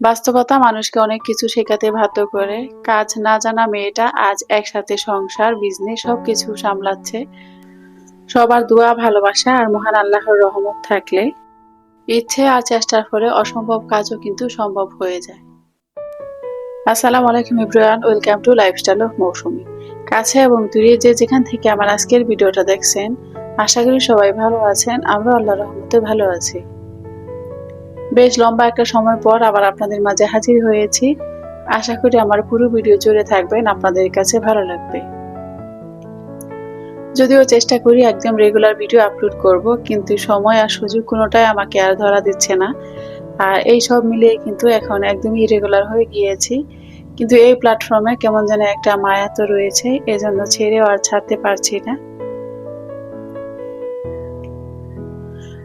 বাস্তবতা মানুষকে অনেক কিছু শেখাতে বাধ্য করে। কাজ না জানা মেয়েটা আজ একসাথে সংসার বিজনেস সবকিছু সামলাচ্ছে। সবার দোয়া, ভালোবাসা আর মহান আল্লাহর রহমত থাকলে ইচ্ছে আর চেষ্টার ফলে অসম্ভব কাজও কিন্তু সম্ভব হয়ে যায়। আসসালামু আলাইকুম ইব্রাহান welcome to lifestyle of Mousumi. কাছে এবং দূরে যে যেখান থেকে আমার আজকের ভিডিওটা দেখছেন, আশা করি সবাই ভালো আছেন। আমরা আল্লাহ রহমতে ভালো আছি। বেশ লম্বা একটা সময় পর আবার আপনাদের মাঝে হাজির হয়েছি। আশা করি আমার পুরো ভিডিও জুড়ে থাকবেন আপনাদের কাছে ভালো লাগবে। যদিও চেষ্টা করি একদম রেগুলার ভিডিও আপলোড করব, কিন্তু সময় আর সুযোগ কোনোটাই আমাকে আর ধরা দিচ্ছে না। আর এই সব মিলিয়ে কিন্তু এখন একদমই ইরেগুলার হয়ে গিয়েছি। কিন্তু এই প্ল্যাটফর্মে কেমন যেন একটা মায়া তো রয়েছে, এজন্য ছেড়েও আর ছাড়তে পারছি না।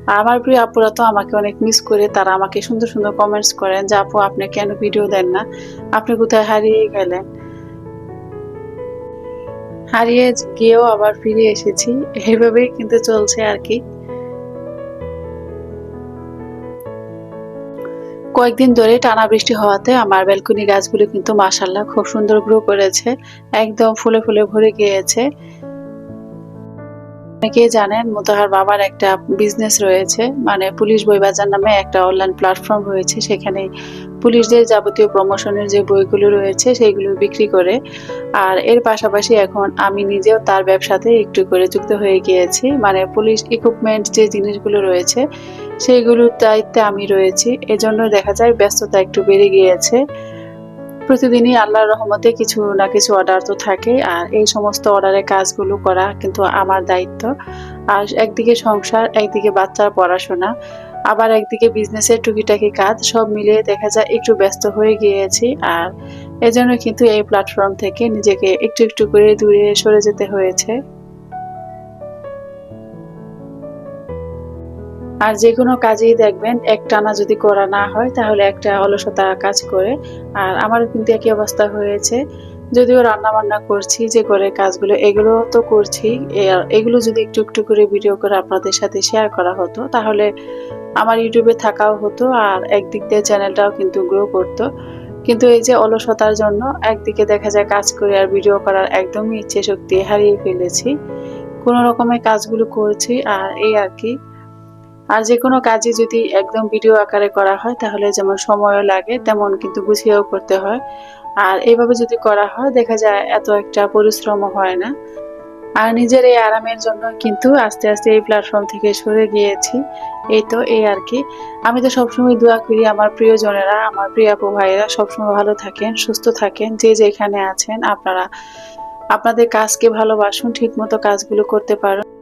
আমার প্রিয় আপুরা তো আমাকে অনেক মিস করে, তারা আমাকে সুন্দর সুন্দর কমেন্টস করেন যে, আপু, আপনি কেন ভিডিও দেন না? আপনি কোথায় হারিয়ে গেলেন? হারিয়ে গিয়েও আবার ফিরে এসেছি এইভাবেই কিন্তু চলছে আর কি। কয়েকদিন ধরে টানা বৃষ্টি হওয়াতে আমার ব্যালকনি গাছগুলো কিন্তু মাসাল্লাহ খুব সুন্দর গ্রো করেছে, একদম ফুলে ফুলে ভরে গিয়েছে। অনেকেই জানেন মোতাহার বাবার একটা বিজনেস রয়েছে মানে পুলিশ বই বাজার নামে একটা অনলাইন প্ল্যাটফর্ম রয়েছে সেখানে পুলিশদের যাবতীয় প্রমোশনের যে বইগুলো রয়েছে সেইগুলো বিক্রি করে। আর এর পাশাপাশি এখন আমি নিজেও তার ব্যবসাতে একটু করে যুক্ত হয়ে গিয়েছি। মানে পুলিশ ইকুইপমেন্ট যে জিনিসগুলো রয়েছে, সেইগুলোর দায়িত্বে আমি রয়েছি। এজন্য দেখা যায় ব্যস্ততা একটু বেড়ে গিয়েছে। প্রতিদিনই আল্লাহর রহমতে কিছু না কিছু অর্ডার তো থাকে, আর এই সমস্ত অর্ডারের কাজগুলো করা কিন্তু আমার দায়িত্ব। আর একদিকে সংসার, একদিকে বাচ্চার পড়াশোনা, আবার একদিকে বিজনেসের টুকিটাকি কাজ, সব মিলিয়ে দেখা যায় একটু ব্যস্ত হয়ে গিয়েছি। আর এজন্য কিন্তু এই প্ল্যাটফর্ম থেকে নিজেকে একটু একটু করে দূরে সরে যেতে হয়েছে। আর যে কোনো কাজেই দেখবেন, একটানা যদি করা না হয়, তাহলে একটা অলসতা কাজ করে। আর আমারও কিন্তু একই অবস্থা হয়েছে। যদিও রান্না বান্না করছি, যে করে কাজগুলো, এগুলো তো করছি। এগুলো যদি একটু একটু করে ভিডিও করে আপনাদের সাথে শেয়ার করা হতো, তাহলে আমার ইউটিউবে থাকাও হতো আর একদিক দিয়ে চ্যানেলটাও কিন্তু গ্রো করতো। কিন্তু এই যে অলসতার জন্য একদিকে দেখা যায় কাজ করে আর ভিডিও করার একদমই ইচ্ছে শক্তি হারিয়ে ফেলেছি। কোনো রকমের কাজগুলো করছি আর এই আর কি। আর যে কোনো কাজই যদি একদম ভিডিও আকারে করা হয়, তাহলে যেমন সময়ও লাগে, তেমন কিন্তু গুছিয়েও করতে হয়। আর এইভাবে যদি করা হয়, দেখা যায় এত একটা পরিশ্রমও হয় না। আর নিজের এই আরামের জন্য কিন্তু আস্তে আস্তে এই প্ল্যাটফর্ম থেকে সরে গিয়েছি। এই তো এই আর কি। আমি তো সবসময় দোয়া করি আমার প্রিয়জনেরা, আমার প্রিয় আপু ভাইয়েরা সবসময় ভালো থাকেন, সুস্থ থাকেন, যে যেখানে আছেন, আপনারা, আপনাদের কাজকে ভালোবাসুন ঠিক মতো কাজগুলো করতে পারেন।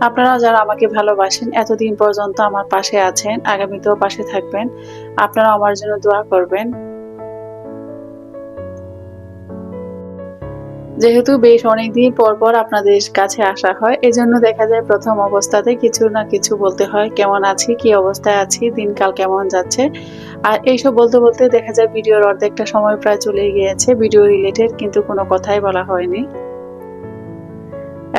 আপনারা যারা আমাকে ভালোবাসেন, এতদিন পর্যন্ত আমার পাশে আছেন, আগামীতেও পাশে থাকবেন। আপনারা আমার জন্য দোয়া করবেন। যেহেতু বেশ অনেকদিন পর পর আপনাদের কাছে আসা হয়, এজন্য দেখা যায় প্রথম অবস্থাতে কিছু না কিছু বলতে হয়, কেমন আছি, কি অবস্থায় আছি, দিনকাল কেমন যাচ্ছে। আর এইসব বলতে বলতে দেখা যায় ভিডিওর অর্ধেকটা সময় প্রায় চলে গিয়েছে, ভিডিও রিলেটেড কিন্তু কোনো কথাই বলা হয়নি।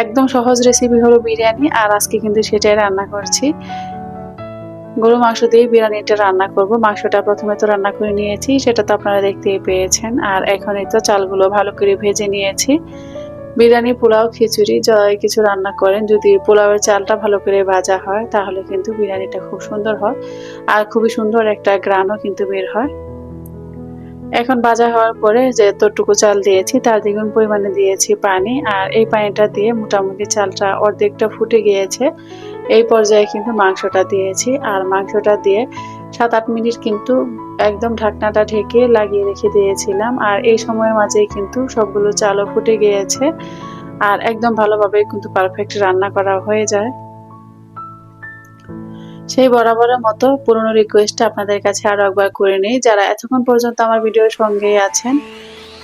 একদম সহজ রেসিপি হলো বিরিয়ানি, আর আজকে কিন্তু সেটাই রান্না করছি। গরু মাংস দিয়ে বিরিয়ানিটা রান্না করব। মাংসটা প্রথমে তো রান্না করে নিয়েছি, সেটা তো আপনারা দেখতেই পেয়েছেন। আর এখন এই তো চালগুলো ভালো করে ভেজে নিয়েছি। বিরিয়ানি, পোলাও, খিচুড়ি জয় কিছু রান্না করেন, যদি পোলাওয়ের চালটা ভালো করে ভাজা হয়, তাহলে কিন্তু বিরিয়ানিটা খুব সুন্দর হয়। আর খুবই সুন্দর একটা গ্রানও কিন্তু বের হয়। এখন ভাজা হওয়ার পরে যে এতটুকু চাল দিয়েছি, তার দ্বিগুণ পরিমাণে দিয়েছি পানি। আর এই পানিটা দিয়ে মোটামুটি চালটা অর্ধেকটা ফুটে গিয়েছে। এই পর্যায়ে কিন্তু মাংসটা দিয়েছি। আর মাংসটা দিয়ে সাত আট মিনিট কিন্তু একদম ঢাকনাটা ঢেকে লাগিয়ে রেখে দিয়েছিলাম। আর এই সময়ের মাঝেই কিন্তু সবগুলো চালও ফুটে গিয়েছে। আর একদম ভালোভাবে কিন্তু পারফেক্ট রান্না করা হয়ে যায়। সেই বরাবরের মতো পুরনো রিকোয়েস্ট আপনাদের কাছে আরও একবার করে নিই। যারা এতক্ষণ পর্যন্ত আমার ভিডিওর সঙ্গে আছেন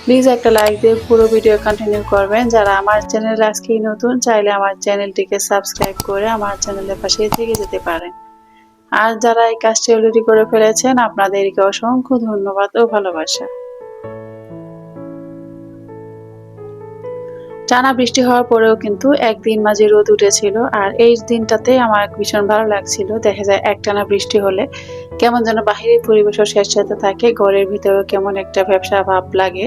প্লিজ একটা লাইক দিয়ে পুরো ভিডিও কন্টিনিউ করবেন। যারা আমার চ্যানেল আজকেই নতুন, চাইলে আমার চ্যানেলটিকে সাবস্ক্রাইব করে আমার চ্যানেলের পাশে থেকে যেতে পারেন। আর যারা এই কাজটি অলরেডি করে ফেলেছেন, আপনাদেরকে অসংখ্য ধন্যবাদ ও ভালোবাসা। টানা বৃষ্টি হওয়ার পরেও কিন্তু একদিন মাঝে রোদ উঠেছিল আর এই দিনটাতে আমার ভীষণ ভালো লাগছিল। দেখা যায় একটানা বৃষ্টি হলে কেমন যেন বাহিরের পরিবেশও শেষ সাথে থাকে, ঘরের ভিতরেও কেমন একটা ব্যবসা ভাব লাগে।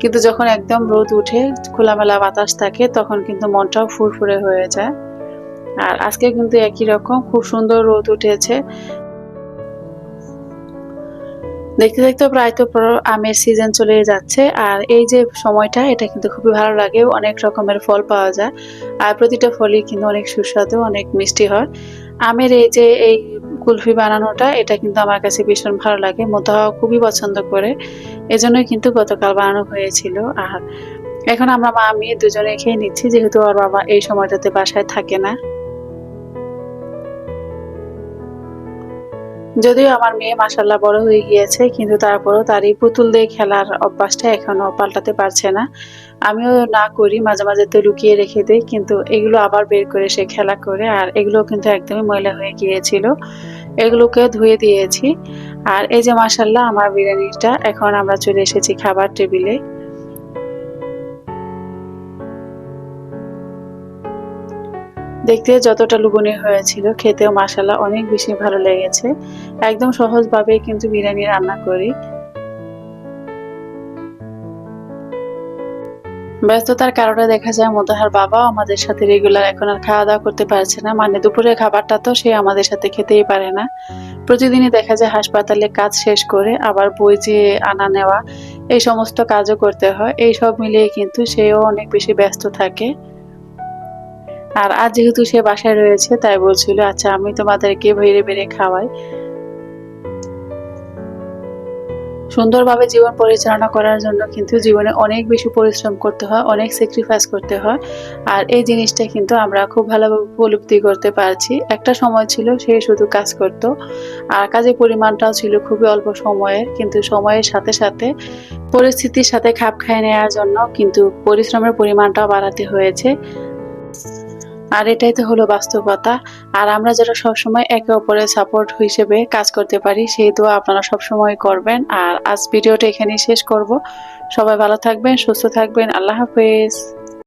কিন্তু যখন একদম রোদ উঠে, খোলামেলা বাতাস থাকে, তখন কিন্তু মনটাও ফুরফুরে হয়ে যায়। আর আজকে কিন্তু একই রকম, খুব সুন্দর রোদ উঠেছে। দেখতে দেখতে প্রায় তো আমের সিজন চলে যাচ্ছে। আর এই যে সময়টা, এটা কিন্তু খুবই ভালো লাগে। অনেক রকমের ফল পাওয়া যায়। আর প্রতিটা ফলই কিন্তু অনেক সুস্বাদু, অনেক মিষ্টি হয়। আমের এই যে এই কুলফি বানানোটা, এটা কিন্তু আমার কাছে ভীষণ ভালো লাগে। মোতাহাও খুবই পছন্দ করে। এজন্যই কিন্তু গতকাল বানানো হয়েছিল। আর এখন আমরা মা, আমি দুজনে খেয়ে নিচ্ছি। যেহেতু ওর বাবা এই সময়টাতে বাসায় থাকে না। যদিও আমার মেয়ে মাসাল্লাহ বড় হয়ে গিয়েছে, কিন্তু তারপরও তার এই পুতুল দিয়ে খেলার অভ্যাসটা এখনও পাল্টাতে পারছে না। আমিও না করি, মাঝে মাঝে তো লুকিয়ে রেখে দিই, কিন্তু এগুলো আবার বের করে সে খেলা করে, আর এগুলো কিন্তু একদমই ময়লা হয়ে গিয়েছিল। এগুলোকে ধুয়ে দিয়েছি। আর এই যে মাসাল্লাহ আমার বিরিয়ানিটা, এখন আমরা চলে এসেছি খাবার টেবিলে। দেখতে যতটা লুবনি হয়েছিল, খেতেও মাসালা অনেক বেশি ভালো লেগেছে। একদম সহজভাবে কিন্তু বিরিয়ানি রান্না করি। ব্যস্ততার কারণে দেখা যায় মোতাহার বাবাও আমাদের সাথে রেগুলার এখন আর খাওয়া দাওয়া করতে পারছে না। মানে দুপুরের খাবারটা তো সে আমাদের সাথে খেতেই পারে না। প্রতিদিনই দেখা যায় হাসপাতালে কাজ শেষ করে আবার বই যে আনা নেওয়া, এই সমস্ত কাজও করতে হয়। এই সব মিলিয়ে কিন্তু সেও অনেক বেশি ব্যস্ত থাকে। আর আজ যেহেতু সে বাসায় রয়েছে, তাই বলছিল আচ্ছা আমি তোমাদেরকে বেড়ে বেড়ে খাওয়াই। সুন্দরভাবে জীবন পরিচালনা করার জন্য কিন্তু জীবনে অনেক বেশি পরিশ্রম করতে হয়, অনেক স্যাক্রিফাইস করতে হয়। আর এই জিনিসটা কিন্তু আমরা খুব ভালোভাবে উপলব্ধি করতে পারছি। একটা সময় ছিল সে শুধু কাজ করত, আর কাজের পরিমাণটাও ছিল খুবই অল্প সময়ের, কিন্তু সময়ের সাথে সাথে পরিস্থিতির সাথে খাপ খাইয়ে নেওয়ার জন্য কিন্তু পরিশ্রমের পরিমাণটাও বাড়াতে হয়েছে। আর এটাই তো হলো বাস্তবতা। আর আমরা যারা সবসময় একে অপরের সাপোর্ট হিসেবে কাজ করতে পারি, সেই তো আপনারা সবসময় করবেন। আর আজ ভিডিওটা এখানেই শেষ করব। সবাই ভালো থাকবেন, সুস্থ থাকবেন। আল্লাহ হাফেজ।